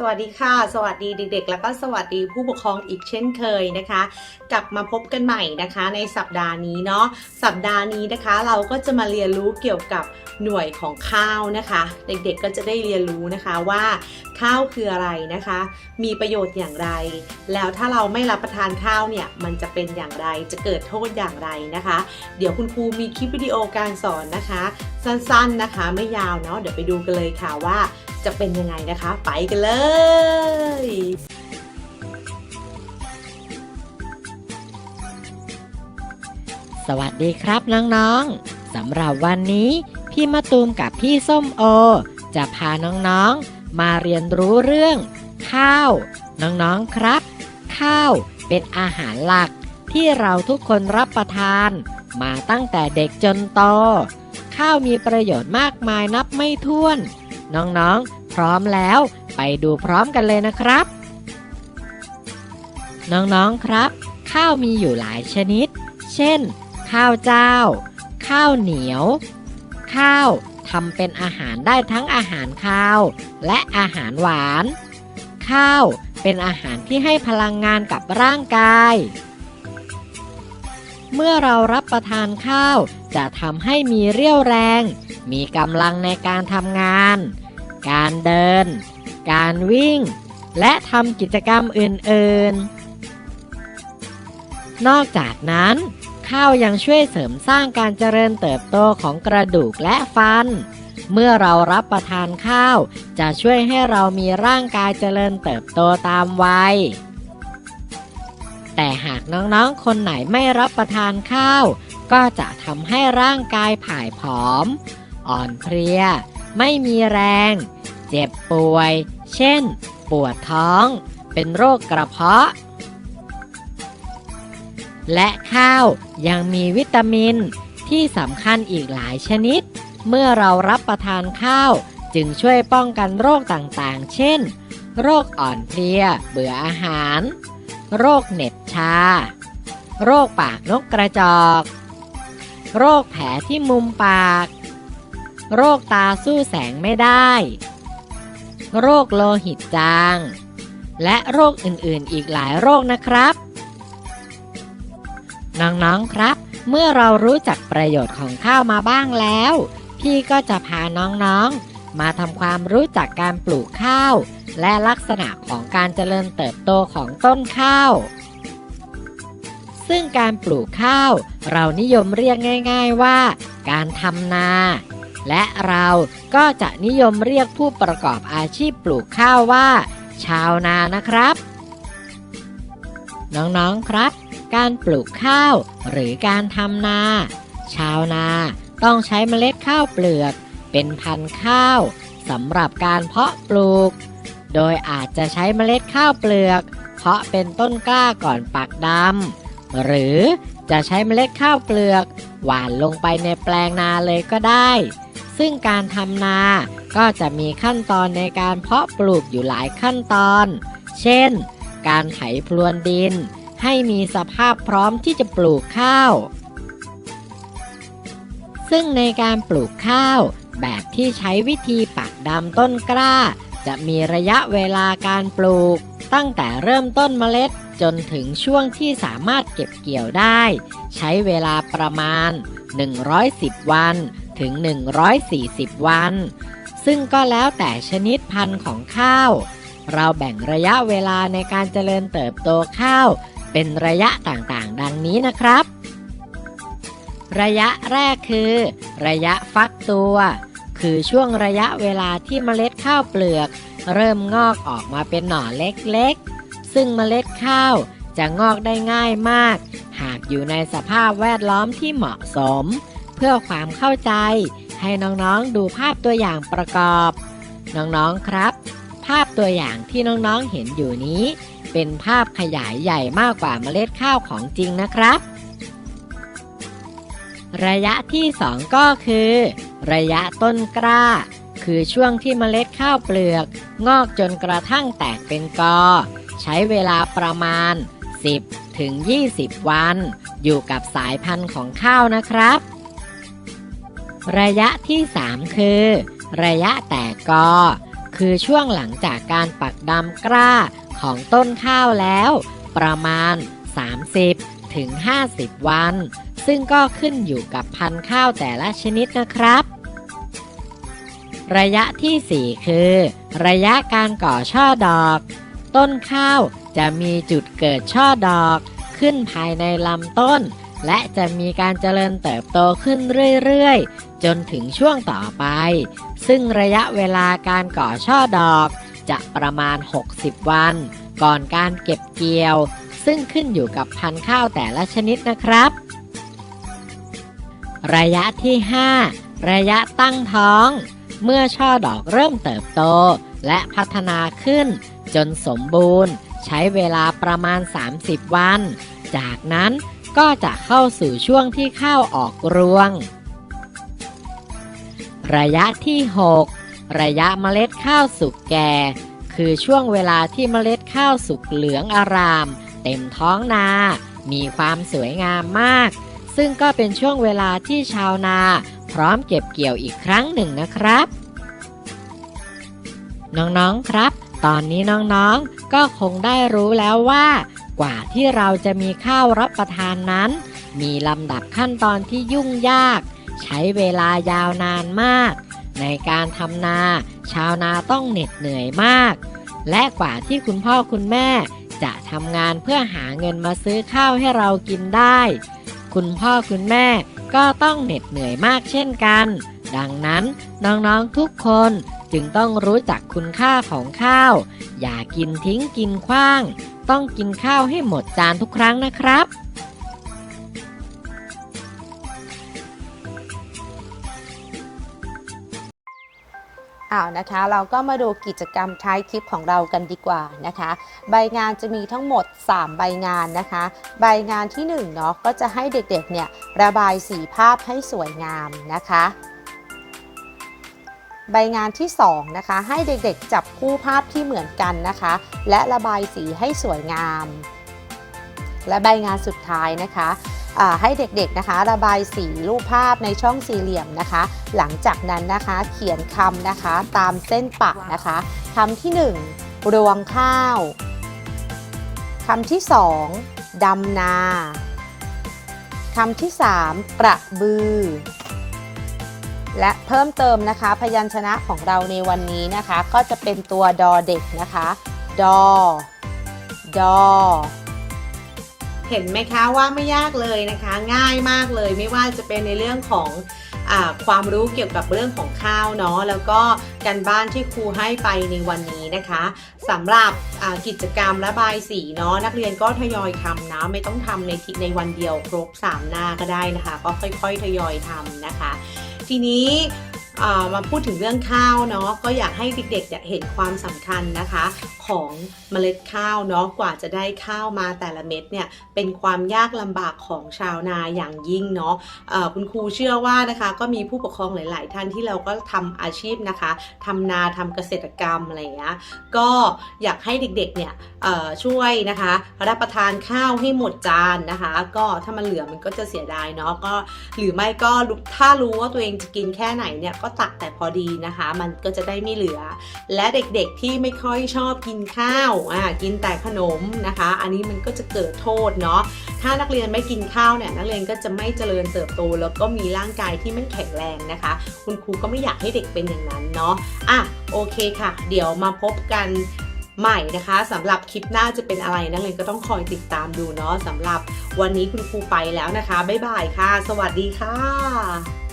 สวัสดีค่ะ สวัสดีเด็กๆ แล้วก็สวัสดีผู้ปกครองอีกเช่นเคยนะคะ กลับมาพบกันใหม่นะคะในสัปดาห์นี้เนาะสัปดาห์นี้นะคะ เราก็จะมาเรียนรู้เกี่ยวกับหน่วยของข้าวนะคะ เด็กๆก็จะได้เรียนรู้นะคะว่า ข้าวคืออะไรนะคะ มีประโยชน์อย่างไร แล้วถ้าเราไม่รับประทานข้าวเนี่ยมันจะเป็นอย่างไรจะเกิดโทษอย่างไรนะคะ เดี๋ยวคุณครูมีคลิปวิดีโอการสอนนะคะ สั้นๆนะคะ ไม่ยาวเนาะเดี๋ยวไปดูกันเลยค่ะว่าจะเป็นยังไงนะคะ ไปกันเลยสวัสดีครับน้องๆ สำหรับวันนี้พี่มะตูมกับพี่ส้มโอ จะพาน้องๆ มาเรียนรู้เรื่อง ข้าว น้องๆครับ ข้าวเป็นอาหารหลักที่เราทุกคนรับประทาน มาตั้งแต่เด็กจนโต ข้าวมีประโยชน์มากมายนับไม่ถ้วน น้องๆ พร้อมแล้ว ไปดูพร้อมกันเลยนะครับ น้องๆครับ ข้าวมีอยู่หลายชนิด เช่น ข้าวเจ้า ข้าวเหนียว ข้าวทำเป็นอาหารได้ทั้งอาหารข้าว และอาหารหวาน ข้าวเป็นอาหารที่ให้พลังงานกับร่างกาย เมื่อเรารับประทานข้าว จะทำให้มีเรี่ยวแรง มีกำลังในการทำงาน การเดิน การวิ่ง และทำกิจกรรมอื่นๆ นอกจากนั้น ข้าวยังช่วยเสริมสร้างการเจริญเติบโตของกระดูกและฟัน เมื่อเรารับประทานข้าว จะช่วยให้เรามีร่างกายเจริญเติบโตตามวัยแต่หากน้องๆ คนไหนไม่รับประทานข้าว ก็จะทำให้ร่างกายผายผอม อ่อนเพลีย ไม่มีแรง เจ็บป่วย เช่น ปวดท้อง เป็นโรคกระเพาะ และข้าวยังมีวิตามินที่สำคัญอีกหลายชนิด เมื่อเรารับประทานข้าวจึงช่วยป้องกันโรคต่างๆ เช่น โรคอ่อนเพลีย เบื่ออาหาร โรคเหน็บชา โรคปากนกกระจอก โรคแผลที่มุมปาก โรคตาสู้แสงไม่ได้ โรคโลหิตจาง และโรคอื่นๆ อีกหลายโรคนะครับ น้องๆครับ เมื่อเรารู้จักประโยชน์ของข้าวมาบ้างแล้ว พี่ก็จะพาน้องๆ มาทำความรู้จักการปลูกข้าว และลักษณะของการเจริญเติบโตของต้นข้าว ซึ่งการปลูกข้าว เรานิยมเรียกง่าย ๆว่า การทำนา และเราก็จะนิยมเรียกผู้ประกอบอาชีพปลูกข้าวว่า ชาวนานะครับ น้องๆครับ การปลูกข้าว หรือการทำนา ชาวนาต้องใช้เมล็ดข้าวเปลือก เป็นพันธุ์ข้าวสำหรับการเพาะปลูก โดยอาจจะใช้เมล็ดข้าวเปลือก เพาะเป็นต้นกล้าก่อนปักดำ หรือจะใช้เมล็ดข้าวเปลือก หว่านลงไปในแปลงนาเลยก็ได้ ซึ่งการทำนาก็จะมีขั้นตอนในการเพาะปลูกอยู่หลายขั้นตอน เช่น การไถพรวนดิน ให้มีสภาพพร้อมที่จะปลูกข้าว ซึ่งในการปลูกข้าว แบบที่ใช้วิธีปักดำต้นกล้า จะมีระยะเวลาการปลูก ตั้งแต่เริ่มต้นเมล็ดจนถึงช่วงที่สามารถเก็บเกี่ยวได้ ใช้เวลาประมาณ 110 วันถึง 140 วัน ซึ่งก็แล้วแต่ชนิดพันธุ์ของข้าว เราแบ่งระยะเวลาในการเจริญเติบโตข้าว เป็นระยะต่างๆ ดังนี้นะครับ ระยะแรกคือ ระยะฟักตัว คือช่วงระยะเวลาที่เมล็ดข้าวเปลือก เริ่มงอกออกมาเป็นหน่อเล็กๆ ซึ่งเมล็ดข้าวจะงอกได้ง่ายมาก หากอยู่ในสภาพแวดล้อมที่เหมาะสม เพื่อความเข้าใจ ให้น้องๆดูภาพตัวอย่างประกอบ น้องๆครับ ภาพตัวอย่างที่น้องๆเห็นอยู่นี้ เป็นภาพขยายใหญ่มากกว่าเมล็ดข้าวของจริงนะครับ ระยะที่ 2 ก็คือ ระยะต้นกล้า คือช่วงที่เมล็ดข้าวเปลือก งอกจนกระทั่งแตกเป็นกอ ใช้เวลาประมาณ 10 ถึง 20 วัน อยู่กับสายพันธุ์ของข้าวนะครับ ระยะที่ 3 คือ ระยะแตกกอ คือช่วงหลังจากการปักดำกล้าของต้นข้าวแล้ว ประมาณ 30 ถึง 50 วัน ซึ่งก็ขึ้นอยู่กับพันธุ์ข้าวแต่ละชนิดนะครับ ระยะที่ 4 คือ ระยะการก่อช่อดอก ต้นข้าวจะมีจุดเกิดช่อดอก ขึ้นภายในลำต้น และจะมีการเจริญเติบโตขึ้นเรื่อยๆ จนถึงช่วงต่อไป ซึ่งระยะเวลาการก่อช่อดอก จะประมาณ 60 วัน ก่อนการเก็บเกี่ยว ซึ่งขึ้นอยู่กับพันธุ์ข้าวแต่ละชนิดนะครับ ระยะที่ 5 ระยะตั้งท้อง เมื่อช่อดอกเริ่มเติบโต และพัฒนาขึ้น จนสมบูรณ์ ใช้เวลาประมาณ 30 วัน จากนั้นก็จะเข้าสู่ช่วงที่ข้าวออกรวง ระยะที่ 6 ระยะเมล็ดข้าวสุกแก่ คือช่วงเวลาที่เมล็ดข้าวสุกเหลืองอาราม เต็มท้องนา มีความสวยงามมาก ซึ่งก็เป็นช่วงเวลาที่ชาวนา พร้อมเก็บเกี่ยวอีกครั้งหนึ่งนะครับ น้องๆครับ ตอนนี้น้องๆก็คงได้รู้แล้วว่า กว่าที่เราจะมีข้าวรับประทานนั้น มีลำดับขั้นตอนที่ยุ่งยาก ใช้เวลายาวนานมาก ในการทำนา ชาวนาต้องเหน็ดเหนื่อยมาก และกว่าที่คุณพ่อคุณแม่จะทำงานเพื่อหาเงินมาซื้อข้าวให้เรากินได้ คุณพ่อคุณแม่ก็ต้องเหน็ดเหนื่อยมากเช่นกัน ดังนั้นน้องๆทุกคนจึงต้องรู้จักคุณค่าของข้าว อย่ากินทิ้งกินขว้าง ต้องกินข้าวให้หมดจานทุกครั้งนะครับ อ้าวนะคะ เราก็มาดูกิจกรรมท้ายคลิปของเรากันดีกว่านะคะ ใบงานจะมีทั้งหมด 3 ใบงานนะคะ ใบงานที่1เนาะก็จะให้เด็กๆเนี่ยระบายสีภาพให้สวยงามนะคะ ใบงานที่2นะคะให้เด็กๆจับคู่ภาพที่เหมือนกันนะคะ และระบายสีให้สวยงาม และใบงานสุดท้ายนะคะ ให้เด็กๆนะคะ ระบายสีรูปภาพในช่องสี่เหลี่ยมนะคะ หลังจากนั้นนะคะเขียนคำนะคะตามเส้นปะนะคะคำที่ 1 รวงข้าวคำที่ 2 ดำนาคำที่ 3 กระบือ และเพิ่มเติมนะคะ พยัญชนะของเราในวันนี้นะคะ ก็จะเป็นตัวดอเด็กนะคะ ดอ ดอ เห็นไหมคะว่าไม่ยากเลยนะคะ ง่ายมากเลยไม่ว่าจะเป็นในเรื่องของอความรู้เกี่ยวกับเรื่องของข้าวเนาะแล้วก็การบ้านที่ครูให้ไปในวันนี้นะคะสำหรับกิจกรรมระบายสีเนาะนักเรียนก็ทยอยทำนะไม่ต้องทำในทีในวันเดียวครบ 3 หน้าก็ได้นะคะ ก็ค่อยๆทยอยทำนะคะ ทีนี้ มาพูดถึงเรื่องข้าวเนาะก็อยากให้เด็กๆเห็นความสำคัญนะคะ ของเมล็ดข้าวเนาะกว่าจะได้ข้าวมาแต่ละเม็ดเนี่ยเป็นความยากลำบากของชาวนาอย่างยิ่งเนาะคุณครูเชื่อว่านะคะก็มีผู้ปกครองหลาย ๆ ท่านที่เราก็ทำอาชีพนะคะทำนาทำเกษตรกรรมอะไรอย่างเงี้ยก็อยากให้เด็กๆเนี่ยช่วยนะคะรับประทานข้าวให้หมดจานนะคะ ก็ถ้ามันเหลือมันก็จะเสียดายเนาะก็หรือไม่ก็ถ้ารู้ว่าตัวเองจะกินแค่ไหนเนี่ยก็ก็ตักแต่พอดีนะคะ มันก็จะได้ไม่เหลือ และเด็กๆที่ไม่ค่อยชอบกินข้าวอ่ากินแต่ขนมนะคะ อันนี้มันก็จะเกิดโทษเนาะถ้านักเรียนไม่กินข้าวเนี่ยนักเรียนก็จะไม่เจริญเติบโต แล้วก็มีร่างกายที่ไม่แข็งแรงนะคะ คุณครูก็ไม่อยากให้เด็กเป็นอย่างนั้นเนาะอะโอเคค่ะ เดี๋ยวมาพบกันใหม่นะคะสำหรับคลิปหน้าจะเป็นอะไรนักเรียนก็ต้องคอยติดตามดูเนาะสำหรับวันนี้คุณครูไปแล้วนะคะ บ๊ายบายค่ะ สวัสดีค่ะ